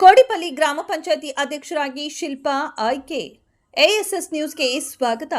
ಕೋಡಿಪಲ್ಲಿ ಗ್ರಾಮ ಪಂಚಾಯತಿ ಅಧ್ಯಕ್ಷರಾಗಿ ಶಿಲ್ಪಾ ಆಯ್ಕೆ ಎಎಸ್ಎಸ್ ನ್ಯೂಸ್ಗೆ ಸ್ವಾಗತ.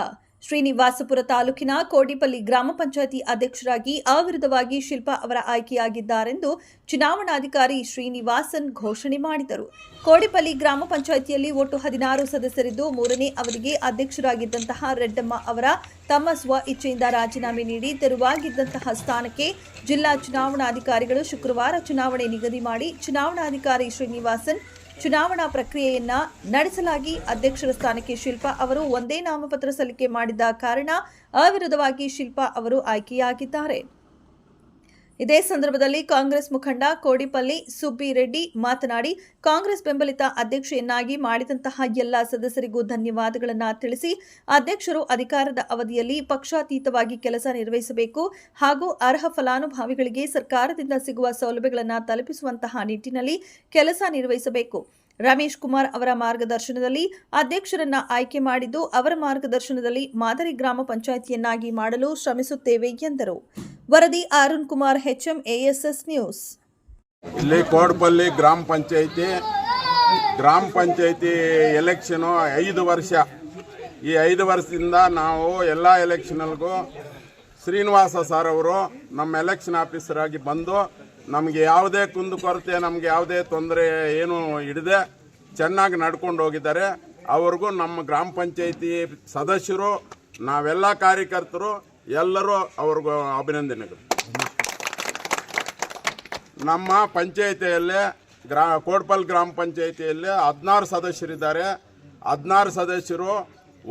ಶ್ರೀನಿವಾಸಪುರ ತಾಲೂಕಿನ ಕೋಡಿಪಲ್ಲಿ ಗ್ರಾಮ ಪಂಚಾಯಿತಿ ಅಧ್ಯಕ್ಷರಾಗಿ ಅವಿರೋಧವಾಗಿ ಶಿಲ್ಪಾ ಅವರ ಆಯ್ಕೆಯಾಗಿದ್ದಾರೆಂದು ಚುನಾವಣಾಧಿಕಾರಿ ಶ್ರೀನಿವಾಸನ್ ಘೋಷಣೆ ಮಾಡಿದರು. ಕೋಡಿಪಲ್ಲಿ ಗ್ರಾಮ ಪಂಚಾಯಿತಿಯಲ್ಲಿ ಒಟ್ಟು ಹದಿನಾರು ಸದಸ್ಯರಿದ್ದು, ಮೂರನೇ ಅವಧಿಗೆ ಅಧ್ಯಕ್ಷರಾಗಿದ್ದಂತಹ ರೆಡ್ಡಮ್ಮ ಅವರ ತಮ್ಮ ಸ್ವ ಇಚ್ಛೆಯಿಂದ ರಾಜೀನಾಮೆ ನೀಡಿ ತೆರವಾಗಿದ್ದಂತಹ ಸ್ಥಾನಕ್ಕೆ ಜಿಲ್ಲಾ ಚುನಾವಣಾಧಿಕಾರಿಗಳು ಶುಕ್ರವಾರ ಚುನಾವಣೆ ನಿಗದಿ ಮಾಡಿ ಚುನಾವಣಾಧಿಕಾರಿ ಶ್ರೀನಿವಾಸನ್ ಚುನಾವಣಾ ಪ್ರಕ್ರಿಯೆಯನ್ನ ನಡೆಸಲಾಗಿ ಅಧ್ಯಕ್ಷರ ಸ್ಥಾನಕ್ಕೆ ಶಿಲ್ಪಾ ಅವರು ಒಂದೇ ನಾಮಪತ್ರ ಸಲ್ಲಿಕೆ ಮಾಡಿದ ಕಾರಣ ಅವಿರೋಧವಾಗಿ ಶಿಲ್ಪಾ ಅವರು ಆಯ್ಕೆಯಾಗಿದ್ದಾರೆ. ಇದೇ ಸಂದರ್ಭದಲ್ಲಿ ಕಾಂಗ್ರೆಸ್ ಮುಖಂಡ ಕೋಡಿಪಲ್ಲಿ ಸುಬ್ಬಿರೆಡ್ಡಿ ಮಾತನಾಡಿ, ಕಾಂಗ್ರೆಸ್ ಬೆಂಬಲಿತ ಅಧ್ಯಕ್ಷೆಯನ್ನಾಗಿ ಮಾಡಿದಂತಹ ಎಲ್ಲ ಸದಸ್ಯರಿಗೂ ಧನ್ಯವಾದಗಳನ್ನು ತಿಳಿಸಿ, ಅಧ್ಯಕ್ಷರು ಅಧಿಕಾರದ ಅವಧಿಯಲ್ಲಿ ಪಕ್ಷಾತೀತವಾಗಿ ಕೆಲಸ ನಿರ್ವಹಿಸಬೇಕು ಹಾಗೂ ಅರ್ಹ ಫಲಾನುಭವಿಗಳಿಗೆ ಸರ್ಕಾರದಿಂದ ಸಿಗುವ ಸೌಲಭ್ಯಗಳನ್ನು ತಲುಪಿಸುವಂತಹ ನಿಟ್ಟಿನಲ್ಲಿ ಕೆಲಸ ನಿರ್ವಹಿಸಬೇಕು. ರಮೇಶ್ ಕುಮಾರ್ ಅವರ ಮಾರ್ಗದರ್ಶನದಲ್ಲಿ ಅಧ್ಯಕ್ಷರನ್ನ ಆಯ್ಕೆ ಮಾಡಿದ್ದು, ಅವರ ಮಾರ್ಗದರ್ಶನದಲ್ಲಿ ಮಾದರಿ ಗ್ರಾಮ ಪಂಚಾಯಿತಿಯನ್ನಾಗಿ ಮಾಡಲು ಶ್ರಮಿಸುತ್ತೇವೆ ಎಂದರು. ವರದಿ Arun Kumar HM ASS news. ಇಲ್ಲಿ ಕೋಡ್ಪಲ್ಲಿ ಗ್ರಾಮ ಪಂಚಾಯಿತಿ ಗ್ರಾಮ ಪಂಚಾಯಿತಿ ಎಲೆಕ್ಷನು ಐದು ವರ್ಷ. ಈ ಐದು ವರ್ಷದಿಂದ ನಾವು ಎಲ್ಲ ಎಲೆಕ್ಷನಲ್ಗೂ ಶ್ರೀನಿವಾಸ ಸರ್ ಅವರು ನಮ್ಮ ಎಲೆಕ್ಷನ್ ಆಫೀಸರ್ ಆಗಿ ಬಂದು ನಮಗೆ ಯಾವುದೇ ಕುಂದುಕೊರತೆ ನಮಗೆ ಯಾವುದೇ ತೊಂದರೆ ಏನು ಹಿಡದೆ ಚೆನ್ನಾಗಿ ನಡ್ಕೊಂಡು ಹೋಗಿದ್ದಾರೆ. ಅವ್ರಿಗೂ ನಮ್ಮ ಗ್ರಾಮ ಪಂಚಾಯಿತಿ ಸದಸ್ಯರು, ನಾವೆಲ್ಲ ಕಾರ್ಯಕರ್ತರು ಎಲ್ಲರೂ ಅವ್ರಿಗೂ ಅಭಿನಂದನೆಗಳು. ನಮ್ಮ ಪಂಚಾಯಿತಿಯಲ್ಲೇ ಗ್ರಾ ಕೋಟ್ಪಲ್ ಗ್ರಾಮ ಪಂಚಾಯಿತಿಯಲ್ಲಿ ಹದಿನಾರು ಸದಸ್ಯರಿದ್ದಾರೆ. ಹದಿನಾರು ಸದಸ್ಯರು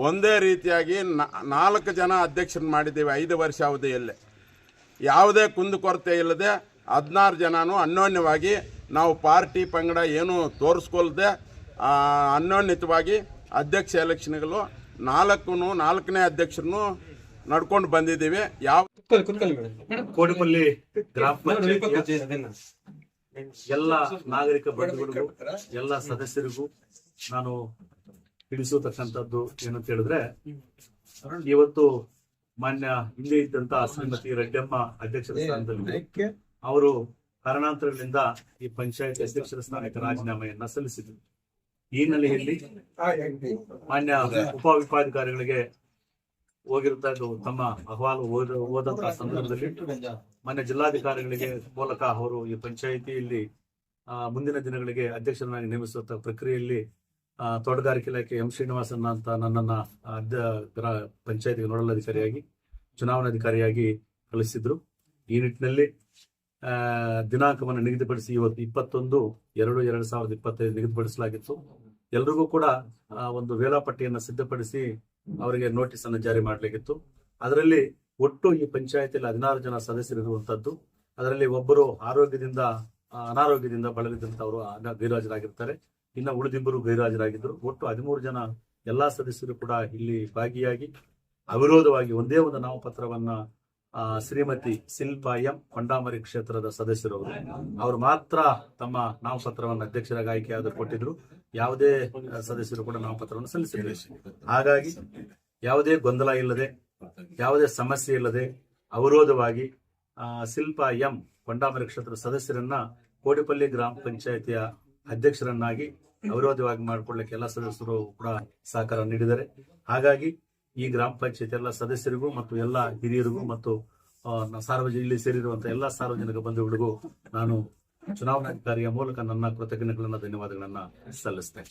ಒಂದೇ ರೀತಿಯಾಗಿ ನಾಲ್ಕು ಜನ ಅಧ್ಯಕ್ಷರನ್ನ ಮಾಡಿದ್ದೀವಿ ಐದು ವರ್ಷ ಅವಧಿಯಲ್ಲಿ. ಯಾವುದೇ ಕುಂದುಕೊರತೆ ಇಲ್ಲದೆ ಹದಿನಾರು ಜನನೂ ಅನ್ಯೋನ್ಯವಾಗಿ ನಾವು ಪಾರ್ಟಿ ಪಂಗಡ ಏನು ತೋರಿಸ್ಕೊಳ್ದೆ ಅನ್ಯೋನ್ಯತವಾಗಿ ಅಧ್ಯಕ್ಷ ಎಲೆಕ್ಷನ್ಗಳು ನಾಲ್ಕು ನಾಲ್ಕನೇ ಅಧ್ಯಕ್ಷರನ್ನು ನಡ್ಕೊಂಡು ಬಂದಿದ್ದೀವಿ. ಯಾವ ಕೋಡಿಪಲ್ಲಿ ಗ್ರಾಮ ಎಲ್ಲ ನಾಗರಿಕ ಬಂಧುಗಳಿಗೂ ಎಲ್ಲ ಸದಸ್ಯರಿಗೂ ನಾನು ತಿಳಿಸತಕ್ಕಂಥದ್ದು ಏನಂತ ಹೇಳಿದ್ರೆ ಇವತ್ತು ಮಾನ್ಯ ಹಿಂದೆ ಇದ್ದಂತ ಶ್ರೀಮತಿ ರೆಡ್ಡಮ್ಮ ಅಧ್ಯಕ್ಷರ ಸ್ಥಾನದಲ್ಲಿ ಅವರು ಕಾರಣಾಂತರಗಳಿಂದ ಈ ಪಂಚಾಯತ್ ಅಧ್ಯಕ್ಷರ ಸ್ಥಾನಕ್ಕೆ ರಾಜೀನಾಮೆಯನ್ನ ಸಲ್ಲಿಸಿದರು. ಈ ಹಿನ್ನೆಲೆಯಲ್ಲಿ ಮಾನ್ಯ ಉಪವಿಭಾಗಾಧಿಕಾರಿಗಳಿಗೆ ಹೋಗಿರ್ತಾ ತಮ್ಮ ಅಹವಾಲು ಓದ, ಓದಂತಹ ಸಂದರ್ಭದಲ್ಲಿ ಮಾನ್ಯ ಜಿಲ್ಲಾಧಿಕಾರಿಗಳಿಗೆ ಮೂಲಕ ಅವರು ಈ ಪಂಚಾಯಿತಿಯಲ್ಲಿ ಮುಂದಿನ ದಿನಗಳಿಗೆ ಅಧ್ಯಕ್ಷರನ್ನಾಗಿ ನೇಮಿಸುವಂತಹ ಪ್ರಕ್ರಿಯೆಯಲ್ಲಿ ತೋಟಗಾರಿಕೆ ಇಲಾಖೆ ಎಂ ಶ್ರೀನಿವಾಸನ್ ಅಂತ ನನ್ನನ್ನ ಅಧ್ಯ ಗ್ರಾ ಪಂಚಾಯತಿ ನೋಡಲ್ ಅಧಿಕಾರಿಯಾಗಿ ಚುನಾವಣಾಧಿಕಾರಿಯಾಗಿ ಕಳಿಸಿದ್ರು. ಈ ನಿಟ್ಟಿನಲ್ಲಿ ದಿನಾಂಕವನ್ನು ನಿಗದಿಪಡಿಸಿ ಇವತ್ತು ಇಪ್ಪತ್ತೊಂದು ಎರಡು ಎರಡು ಸಾವಿರದ ಇಪ್ಪತ್ತೈದು ನಿಗದಿಪಡಿಸಲಾಗಿತ್ತು. ಎಲ್ರಿಗೂ ಕೂಡ ಒಂದು ವೇಳಾಪಟ್ಟಿಯನ್ನು ಸಿದ್ಧಪಡಿಸಿ ಅವರಿಗೆ ನೋಟಿಸ್ ಅನ್ನು ಜಾರಿ ಮಾಡಲಿಕ್ಕಿತ್ತು. ಅದರಲ್ಲಿ ಒಟ್ಟು ಈ ಪಂಚಾಯತಿಯಲ್ಲಿ ಹದಿನಾರು ಜನ ಸದಸ್ಯರಿರುವಂತದ್ದು ಅದರಲ್ಲಿ ಒಬ್ಬರು ಆರೋಗ್ಯದಿಂದ, ಅನಾರೋಗ್ಯದಿಂದ ಬಳಲಿದಂತವರು ಗೈರಾಜರಾಗಿರ್ತಾರೆ ಇನ್ನು ಉಳಿದಿಬ್ಬರು ಗೈರಾಜರಾಗಿದ್ದರು ಒಟ್ಟು ಹದಿಮೂರು ಜನ ಎಲ್ಲಾ ಸದಸ್ಯರು ಕೂಡ ಇಲ್ಲಿ ಭಾಗಿಯಾಗಿ ಅವಿರೋಧವಾಗಿ ಒಂದೇ ಒಂದು ನಾಮಪತ್ರವನ್ನ ಶ್ರೀಮತಿ ಶಿಲ್ಪಾ ಎಂ ಕೊಂಡಾಮರಿ ಕ್ಷೇತ್ರದ ಸದಸ್ಯರು ಅವರು. ಮಾತ್ರ ತಮ್ಮ ನಾಮಪತ್ರವನ್ನು ಅಧ್ಯಕ್ಷರಾಗಿ ಆಯ್ಕೆಯಾದ ಕೊಟ್ಟಿದ್ರು. ಯಾವುದೇ ಸದಸ್ಯರು ಕೂಡ ನಾಮಪತ್ರವನ್ನು ಸಲ್ಲಿಸಿದ್ದೇವೆ ಹಾಗಾಗಿ ಯಾವುದೇ ಗೊಂದಲ ಇಲ್ಲದೆ ಯಾವುದೇ ಸಮಸ್ಯೆ ಇಲ್ಲದೆ ಅವರೋಧವಾಗಿ ಶಿಲ್ಪ ಎಂ ಕೊಂಡಾಮರ ಕ್ಷೇತ್ರದ ಸದಸ್ಯರನ್ನ ಕೋಡಿಪಲ್ಲಿ ಗ್ರಾಮ ಪಂಚಾಯತಿಯ ಅಧ್ಯಕ್ಷರನ್ನಾಗಿ ಅವಿರೋಧವಾಗಿ ಮಾಡಿಕೊಳ್ಳಕ್ಕೆ ಎಲ್ಲ ಸದಸ್ಯರು ಕೂಡ ಸಹಕಾರ ನೀಡಿದ್ದಾರೆ. ಹಾಗಾಗಿ ಈ ಗ್ರಾಮ ಪಂಚಾಯತಿ ಎಲ್ಲ ಸದಸ್ಯರಿಗೂ ಮತ್ತು ಎಲ್ಲ ಹಿರಿಯರಿಗೂ ಮತ್ತು ಸಾರ್ವಜನಿಕ ಇಲ್ಲಿ ಸೇರಿರುವಂತಹ ಎಲ್ಲ ಸಾರ್ವಜನಿಕ ಬಂಧುಗಳಿಗೂ ನಾನು ಚುನಾವಣಾಧಿಕಾರಿಯ ಮೂಲಕ ನನ್ನ ಕೃತಜ್ಞತೆಗಳನ್ನ ಧನ್ಯವಾದಗಳನ್ನ ಸಲ್ಲಿಸ್ತೇನೆ.